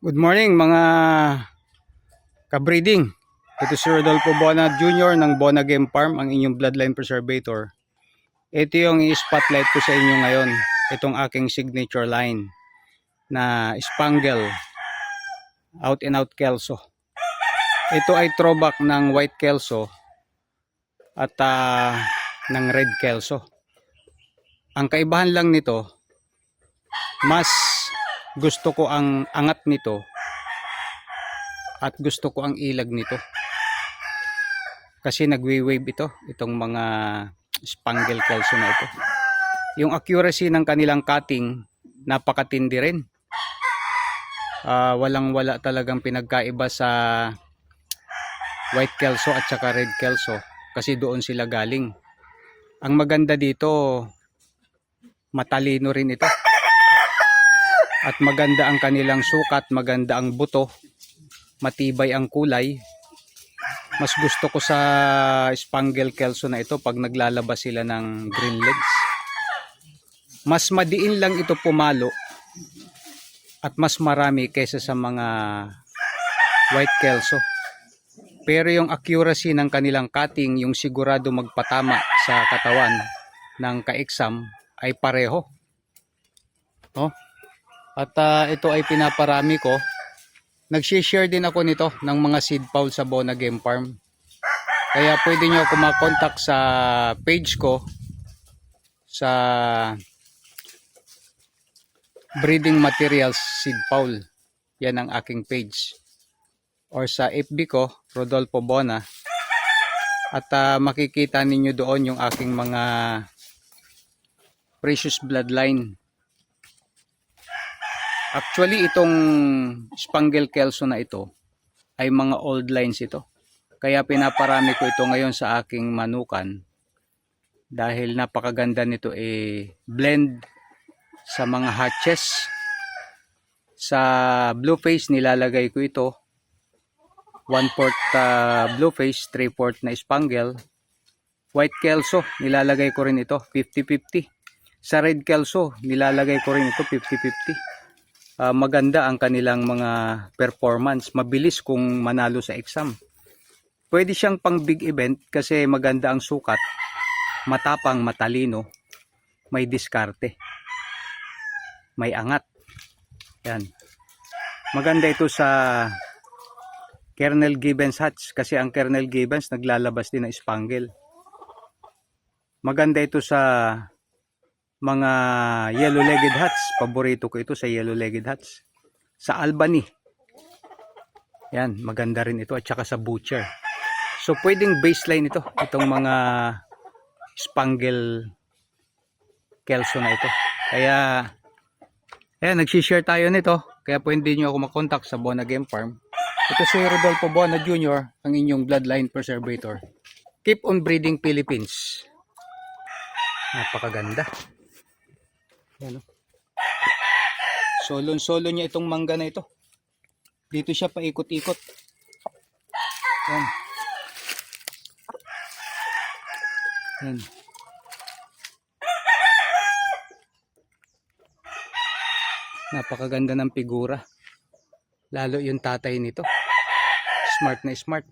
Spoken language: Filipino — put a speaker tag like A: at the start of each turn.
A: Good morning mga kabreeding. Ito si Rodolfo Bona Jr. ng Bona Game Farm, ang inyong bloodline preservator. Ito yung i-spotlight ko sa inyo ngayon. Itong aking signature line na Spangle Out and Out Kelso. Ito ay throwback ng White Kelso at ah, ng Red Kelso. Ang kaibahan lang nito, mas gusto ko ang angat nito. At gusto ko ang ilag nito. Kasi nagwe-wave ito itong mga spangle kelso na ito. Yung accuracy ng kanilang cutting napakatindi rin. Ah, walang wala talagang pinagkaiba sa white kelso at saka red kelso kasi doon sila galing. Ang maganda dito matalino rin ito at maganda ang kanilang sukat, maganda ang buto, matibay ang kulay. Mas gusto ko sa Spangle Kelso na ito pag naglalabas sila ng green legs. Mas madiin lang ito pumalo at mas marami kaysa sa mga white Kelso. Pero yung accuracy ng kanilang cutting, yung sigurado magpatama sa katawan ng ka-exam ay pareho. Oh, at ah, ito ay pinaparami ko. Nag-share din ako nito ng mga seed fowl sa Bona Game Farm. Kaya pwede nyo ako sa page ko sa Breeding Materials Seed Fowl. Yan ang aking page. Or sa FB ko, Rodolfo Bona. At ah, makikita ninyo doon yung aking mga precious bloodline. Actually, itong Spangle Kelso na ito ay mga old lines ito. Kaya pinaparami ko ito ngayon sa aking manukan dahil napakaganda nito eh blend sa mga hatches. Sa blue face nilalagay ko ito 1/4 uh, blue face, 3/4 na Spangle. White Kelso nilalagay ko rin ito 50-50. Sa red Kelso nilalagay ko rin ito 50-50 ah, maganda ang kanilang mga performance. Mabilis kung manalo sa exam. Pwede siyang pang big event kasi maganda ang sukat, matapang, matalino, may diskarte, may angat. Yan. Maganda ito sa Kernel Gibbons Hatch kasi ang Kernel Gibbons naglalabas din ng spangle. Maganda ito sa mga yellow-legged hats. Paborito ko ito sa yellow-legged hats. Sa Albany. Yan, maganda rin ito. At saka sa Butcher. So, pwedeng baseline ito. Itong mga spangle kelso na ito. Kaya, ayan, nagsishare tayo nito. Kaya pwede nyo ako makontak sa Bona Game Farm. Ito si Rodolfo Bona Jr., ang inyong bloodline preservator. Keep on breeding Philippines. Napakaganda. Yan o. Solon-solo niya itong mangga na ito. Dito siya paikot-ikot. Yan. Yan. Napakaganda ng figura. Lalo yung tatay nito. Smart na smart.